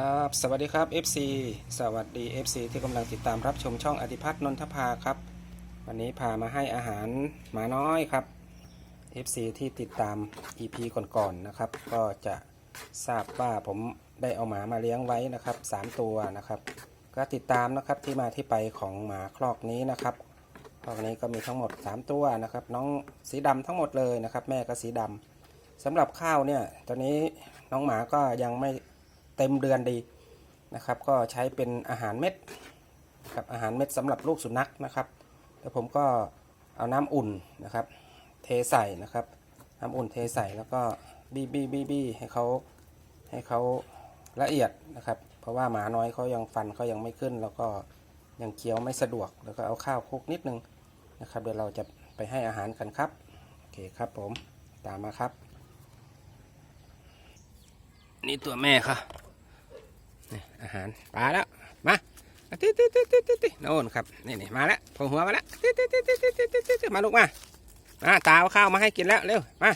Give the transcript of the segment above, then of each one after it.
ครับสวัสดีครับ FC สวัสดี FC ที่กำลังติดตามรับชมช่องอธิพัฒน์นนทภาครับ วันนี้พามาให้อาหารหมาน้อยครับ FC ที่ติดตาม EP ก่อนๆนะครับ ก็จะทราบว่าผมได้เอาหมามาเลี้ยงไว้นะครับ 3 ตัวนะครับ ก็ติดตามนะครับที่มาที่ไปของหมาคลอกนี้นะครับคลอกนี้ก็มีทั้งหมด 3 ตัวนะครับ น้องสีดำทั้งหมดเลยนะครับ แม่ก็สีดำสำหรับข้าวเนี่ยตอนนี้น้องหมาก็ยังไม่ เต็มเดือนดีนะครับ ก็ใช้เป็นอาหารเม็ดกับอาหารเม็ดสำหรับลูกสุนัขนะครับแล้วผมก็เอาน้ำอุ่นนะครับ เทใส่นะครับ น้ำอุ่นเทใส่แล้วก็บี้บี้บี้บี้ให้เขาให้เขาละเอียดนะครับ เพราะว่าหมาน้อยเขายังฟันเขายังไม่ขึ้น แล้วก็ยังเคี้ยวไม่สะดวก แล้วก็เอาข้าวคลุกนิดนึงนะครับ เดี๋ยวเราจะไปให้อาหารกันครับ โอเคครับผม ตามมาครับ นี่ตัวแม่ค่ะ อาหารปลาแล้วมาติ๊ดติ๊ดติ๊ดติ๊ดติ๊ดติ๊ดโน่นครับนี่นี่มาแล้วโผล่หัวมาแล้วติ๊ดติ๊ดติ๊ดติ๊ดติ๊ดติ๊ดติ๊ติ๊มาลูกมามาตาเอาข้าวมาให้กินแล้วเร็วมา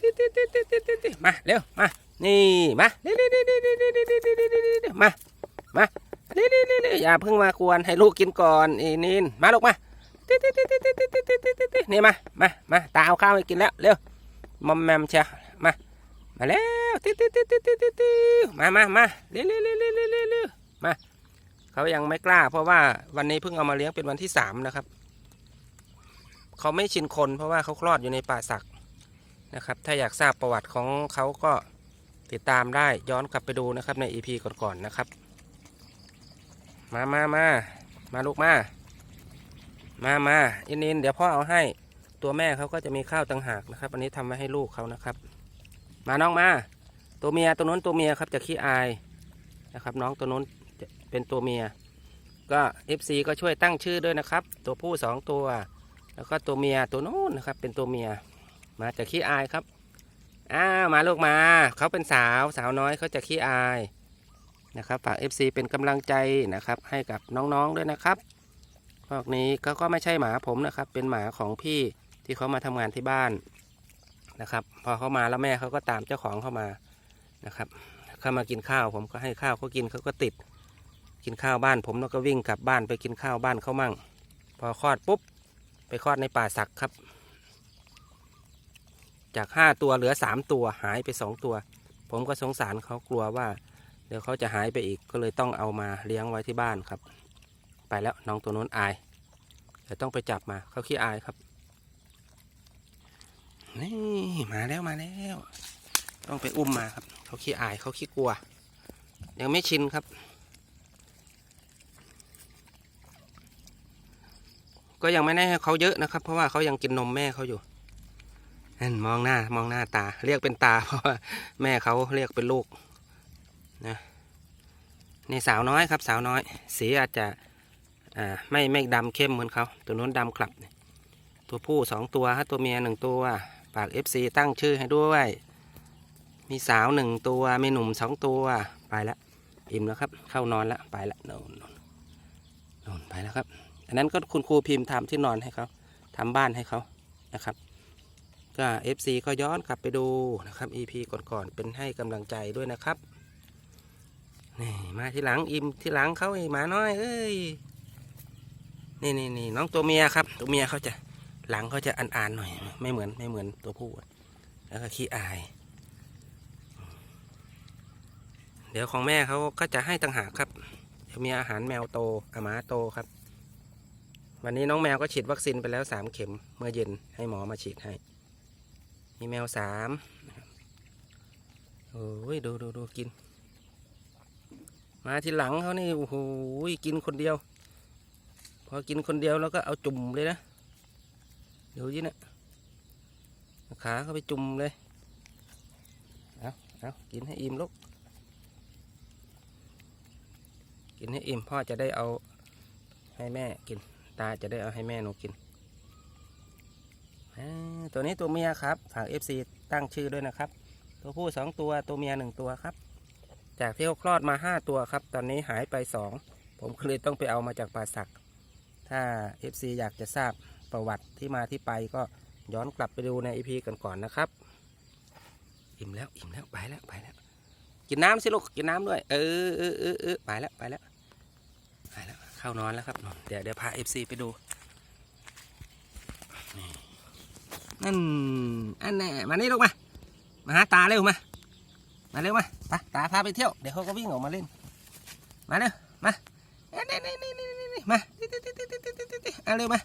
ติ๊ดติ๊ดติ๊ดติ๊ดติ๊ดติ๊ดติ๊ดมาเร็วมานี่มาเร็วเร็วเร็วเร็วเร็วเร็วเร็วเร็วเร็วมามาเร็วเร็วเร็วเร็วอย่าเพิ่งมากวนให้ลูกกินก่อนอีนินมาลูกมาติ๊ดติ๊ดติ๊ดติ๊ดติ๊ดติ๊ดติ๊ดติ๊ดติ๊ดติ๊ดนี่มามามาตาเอาข้าวให้กินแล้วเร็วมอมแมมเชียมา มาแล้วติ๊ติ๊ติ๊ติ๊ติ๊ติ๊ติ๊มามามาเร็วเร็วเร็วเร็วเร็วเร็วมาเขายังไม่กล้า เพราะว่าวันนี้เพิ่งเอามาเลี้ยงเป็นวันที่สามนะครับ เขาไม่ชินคนเพราะว่าเขาคลอดอยู่ในป่าสักนะครับ ถ้าอยากทราบประวัติของเขาก็ติดตามได้ย้อนกลับไปดูนะครับใน EP ก่อนๆนะครับ มามามามาลูกมา มามาอินอินเดี๋ยวพ่อเอาให้ ตัวแม่เขาก็จะมีข้าวต่างหากนะครับ อันนี้ทำไว้ให้ลูกเขานะครับ มาน้องมา ตัวเมียตัวนู้นตัวเมียครับจะขี้อายนะครับ น้องตัวนู้นจะเป็นตัวเมีย ก็ FC ก็ช่วยตั้งชื่อด้วยนะครับ ตัวผู้สองตัว แล้วก็ตัวเมียตัวนู้นนะครับ เป็นตัวเมีย มาจะขี้อายครับอ้ามาลูกมาเขาเป็นสาวสาวน้อยเขาจะขี้อายนะครับฝาก FC เป็นกำลังใจนะครับ ให้กับน้องๆด้วยนะครับพวกนี้ก็ก็ไม่ใช่หมาผมนะครับ เป็นหมาของพี่ที่เขามาทำงานที่บ้าน นะครับ พอเขามาแล้วแม่เขาก็ตามเจ้าของเข้ามานะครับเข้ามากินข้าวผมก็ให้ข้าวเขากินเขาก็ติด กินข้าวบ้าน ผมแล้วก็วิ่งกลับบ้านไปกินข้าวบ้านเขามั่ง พอคลอดปุ๊บไปคลอดในป่าสักครับ จากห้าตัวเหลือสามตัวหายไปสองตัว ผมก็สงสารเขากลัวว่า เดี๋ยวเขาจะหายไปอีกก็เลยต้องเอามาเลี้ยงไว้ที่บ้านครับ ไปแล้วน้องตัวนู้นอายเดี๋ยวต้องไปจับมาเขาขี้อายครับ นี่มาแล้วมาแล้ว ต้องไปอุ้มมาครับ เขาขี้อายเขาขี้กลัว ยังไม่ชินครับ ก็ยังไม่ได้ให้เขาเยอะนะครับ เพราะว่าเขายังกินนมแม่เขาอยู่นั่นมองหน้ามองหน้าตา เรียกเป็นตา เพราะว่าแม่เขาเรียกเป็นลูกนะนี่สาวน้อยครับ สาวน้อย สีอาจจะอ่าไม่ไม่ดำเข้มเหมือนเขาตัวนู้นดำคลับ ตัวผู้สองตัวฮะตัวเมียหนึ่งตัว ฝาก FC ตั้งชื่อให้ด้วย มีสาวหนึ่งตัวมีหนุ่มสองตัวไปแล้วอิ่มแล้วครับ เข้านอนแล้วไปแล้วนอนนอนนอนไปแล้วครับ อันนั้นก็คุณครูพิมพ์ทำที่นอนให้เขาทำบ้านให้เขานะครับ ก็ FC ก็ย้อนกลับไปดูนะครับ EP ก่อนๆเป็นให้กำลังใจด้วยนะครับนี่มาที่หลังอิ่มที่หลังเขาไอ้หมาน้อยเอ้ยนี่นี่นี่น้องตัวเมียครับ ตัวเมียเขาจะ หลังเขาจะอ่านๆหน่อย ไม่เหมือนไม่เหมือนตัวผู้แล้วก็ขี้อาย เดี๋ยวของแม่เขาก็จะให้ต่างหากครับเดี๋ยวมีอาหารแมวโตอาหมาโตครับ วันนี้น้องแมวก็ฉีดวัคซีนไปแล้วสามเข็ม เมื่อเย็นให้หมอมาฉีดให้ มีแมวสามโอ้ยดูดูดูกิน มาทีหลังเขานี่โอ้โหกินคนเดียว พอกินคนเดียวแล้วก็เอาจุ่มเลยนะ ดูยี่นะขาเข้าไปจุ่มเลย เอาเอากินให้อิ่มลูก กินให้อิ่มพ่อจะได้เอาให้แม่กิน ตาจะได้เอาให้แม่หนูกิน ตัวนี้ตัวเมียครับ ฝาก FC ตั้งชื่อด้วยนะครับ ตัวผู้สองตัว ตัวเมียหนึ่งตัวครับ จากที่เขาคลอดมาห้าตัวครับ ตอนนี้หายไปสอง ผมเลยต้องไปเอามาจากป่าสัก ถ้า FC อยากจะทราบ ประวัติที่มาที่ไปก็ย้อนกลับไปดูในอีพีกันก่อนนะครับ อิ่มแล้วอิ่มแล้วไปแล้วไปแล้ว กินน้ำสิลูกกินน้ำด้วยเออเออเออไปแล้วไปแล้วไปแล้วเข้านอนแล้วครับเดี๋ยวเดี๋ยวพาเอฟซีไปดูนั่นอันแน่มานี่ลูกมามาหาตาเร็วมามาเร็วมาไปตาพาไปเที่ยวเดี๋ยวเขาก็วิ่งออกมาเล่น มาเร็วมาเนี่เนี่นี่นี่มาเอาเร็วมา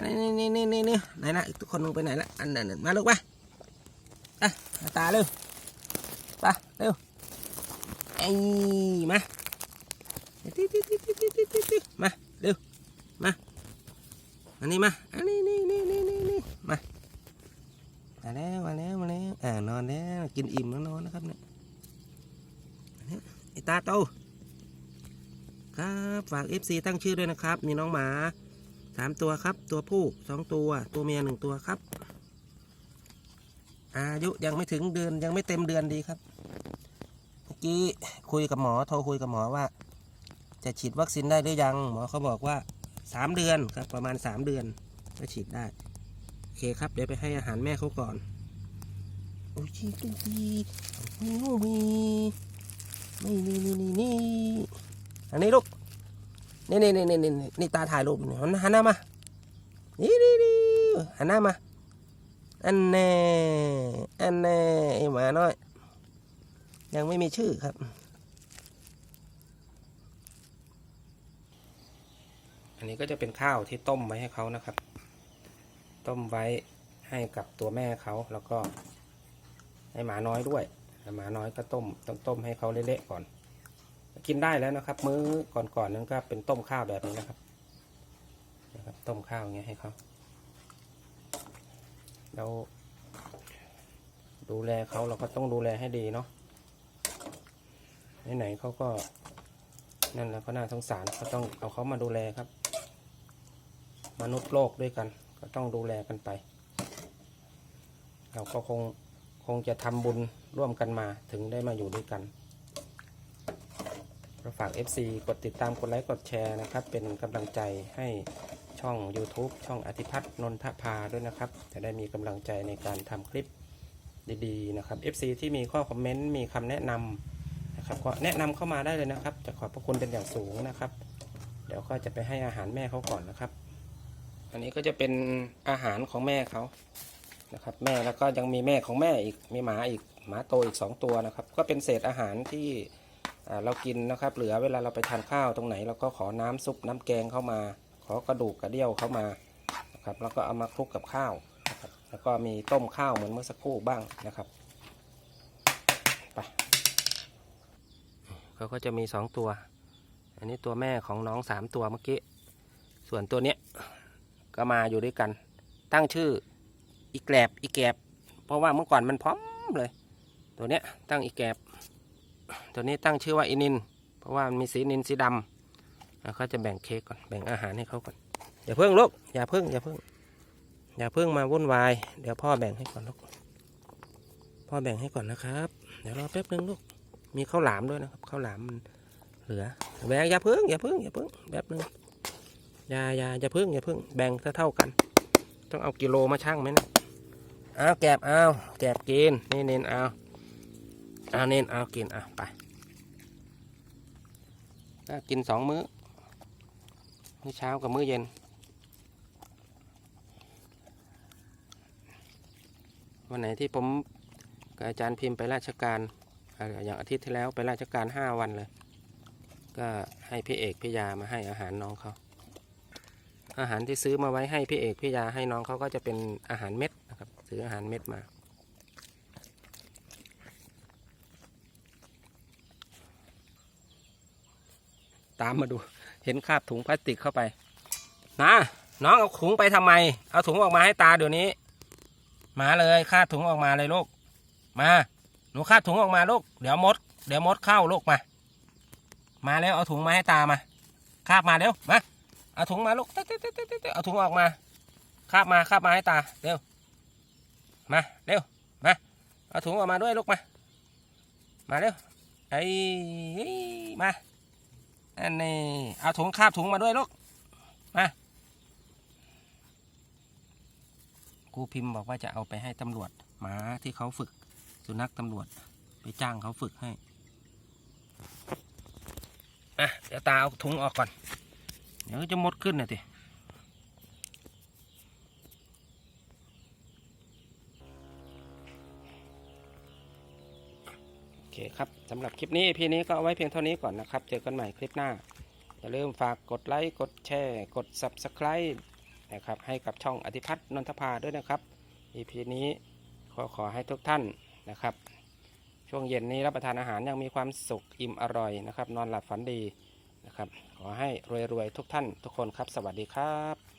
นนี้นี่นี่นี่นี่ไหนละทุกคนลงไปไหนละอันนั้นมาลูกมาอะตาเร็วไปเร็วไอ้มาติ๊ดติ๊ติ๊ติ๊ติ๊ติ๊ติ๊มาเร็วมาอันนี้มาอันนี้นี่นี่นี่นี่นี่มามาแล้วมาแล้วมาแล้วอ่านอนแล้วกินอิ่มแล้วนอนนะครับเนี่ยไอตาโตครับฝาก FC ตั้งชื่อด้วยนะครับ มีน้องหมา สามตัวครับ ตัวผู้สองตัว ตัวเมียหนึ่งตัวครับ อายุยังไม่ถึงเดือนยังไม่เต็มเดือนดีครับเมื่อกี้คุยกับหมอโทรคุยกับหมอว่า จะฉีดวัคซีนได้หรือยัง หมอเขาบอกว่าสามเดือนครับ ประมาณสามเดือนก็ฉีดได้โอเคครับ เดี๋ยวไปให้อาหารแม่เขาก่อนโอ้ยชีตุ้ยมีมีมีนี่นี่นี่นี่อันนี้ลูก นี่นี่นี่นี่นี่นี่ตาถ่ายรูปนี่หันหน้ามา นี่นี่นี่หันหน้ามา อันแน่อันแน่ไอหมาน้อย ยังไม่มีชื่อครับ อันนี้ก็จะเป็นข้าวที่ต้มไว้ให้เขานะครับ ต้มไว้ให้กับตัวแม่เขาแล้วก็ให้หมาน้อยด้วยหมาน้อยก็ต้มต้องต้มให้เขาเละๆก่อน กินได้แล้วนะครับ มื้อก่อนๆนั้นก็เป็นต้มข้าวแบบนี้นะครับนะครับ ต้มข้าวอย่างเงี้ยให้เขาเราดูแลเขาเราก็ต้องดูแลให้ดีเนาะไหนๆเขาก็นั่นแหละก็น่าสงสารก็ต้องเอาเขามาดูแลครับ มนุษย์โลกด้วยกัน ก็ต้องดูแลกันไป เราก็คงคงจะทำบุญร่วมกันมาถึงได้มาอยู่ด้วยกัน ฝาก FC กดติดตามกดไลค์กดแชร์นะครับ เป็นกำลังใจให้ช่อง YouTube ช่องอธิพัฒน์นนทภาด้วยนะครับ จะได้มีกำลังใจในการทำคลิปดีๆนะครับ FC ที่มีข้อคอมเมนต์มีคำแนะนำนะครับก็แนะนำเข้ามาได้เลยนะครับ จะขอบพระคุณเป็นอย่างสูงนะครับ เดี๋ยวก็จะไปให้อาหารแม่เขาก่อนนะครับ อันนี้ก็จะเป็นอาหารของแม่เขานะครับ แม่แล้วก็ยังมีแม่ของแม่อีกมีหมาอีกหมาโตอีกสองตัวนะครับ ก็เป็นเศษอาหารที่ เรากินนะครับ เหลือเวลาเราไปทานข้าวตรงไหนเราก็ขอน้ำซุปน้ำแกงเข้ามา ขอกระดูกกระเดี่ยวเข้ามานะครับแล้วก็เอามาคลุกกับข้าวนะครับแล้วก็มีต้มข้าวเหมือนเมื่อสักครู่บ้างนะครับไปเขาก็จะมีสองตัว อันนี้ตัวแม่ของน้องสามตัวเมื่อกี้ส่วนตัวเนี้ยก็มาอยู่ด้วยกัน ตั้งชื่ออีแกลบอีแกลบเพราะว่าเมื่อก่อนมันพร้อมเลย ตัวเนี้ยตั้งอีแกลบ ตัวนี้ตั้งชื่อว่าอินิน เพราะว่ามันมีสีนินสีดำแล้วเขาจะแบ่งเค้กก่อนแบ่งอาหารให้เขาก่อนอย่าเพิ่งลูกอย่าเพิ่งอย่าเพิ่งอย่าเพิ่งมาวุ่นวายเดี๋ยวพ่อแบ่งให้ก่อนลูกพ่อแบ่งให้ก่อนนะครับ เดี๋ยวรอแป๊บนึงลูกมีข้าวหลามด้วยนะครับข้าวหลามมันเหลือแบ่งอย่าเพิ่งอย่าเพิ่งอย่าเพิ่งแป๊บนึงอย่าอย่าอย่าเพิ่งอย่าเพิ่งแบ่งเท่ากัน ต้องเอากิโลมาชั่งไหมนะเอาแกบเอาแกบกินนี่เน้นเอาเอาเน้นเอากินเอาไป ก็กินสองมื้อ มื้อเช้ากับมื้อเย็น วันไหนที่ผมกับอาจารย์พิมพ์ไปราชการอ่าอย่างอาทิตย์ที่แล้วไปราชการห้าวันเลย ก็ให้พี่เอกพี่ยามาให้อาหารน้องเขา อาหารที่ซื้อมาไว้ให้พี่เอกพี่ยาให้น้องเขาก็จะเป็นอาหารเม็ดนะครับ ซื้ออาหารเม็ดมา ตามมาดู เห็นคาบถุงพลาสติกเข้าไป นะ น้องเอาถุงไปทำไม เอาถุงออกมาให้ตาเดี๋ยวนี้ มาเลยคาบถุงออกมาเลยลูก มา หนูคาบถุงออกมาลูก เดี๋ยวมด เดี๋ยวมดเข้าลูกมา มาแล้วเอาถุงมาให้ตามา คาบมาเร็ว มา เอาถุงมาลูกเต๊ะเต๊ะเต๊ะเต๊ะเต๊ะเอาถุงออกมา คาบมาคาบมาให้ตา เร็ว มา เร็ว มา เอาถุงออกมาด้วยลูกมา มาเร็วไอ้มา อันนี้เอาถุงคาบถุงมาด้วยลูกมาครูพิมพ์บอกว่าจะเอาไปให้ตำรวจหมาที่เขาฝึก สุนัขตำรวจไปจ้างเขาฝึกให้อะเดี๋ยวตาเอาถุงออกก่อน เดี๋ยวจะมดขึ้นนะที เคครับสำหรับคลิปนี้พี่นี้ก็เอาไว้เพียงเท่านี้ก่อนนะครับ เจอกันใหม่คลิปหน้า อย่าลืมฝากกดไลค์กดแชร์ กด Subscribe นะครับให้กับช่องอธิพัฒน์นนทภาด้วยนะครับ EP นี้ขอขอให้ทุกท่านนะครับ ช่วงเย็นนี้รับประทานอาหารยังมีความสุขอิ่มอร่อยนะครับ นอนหลับฝันดีนะครับ ขอให้รวยๆทุกท่านทุกคนครับ สวัสดีครับ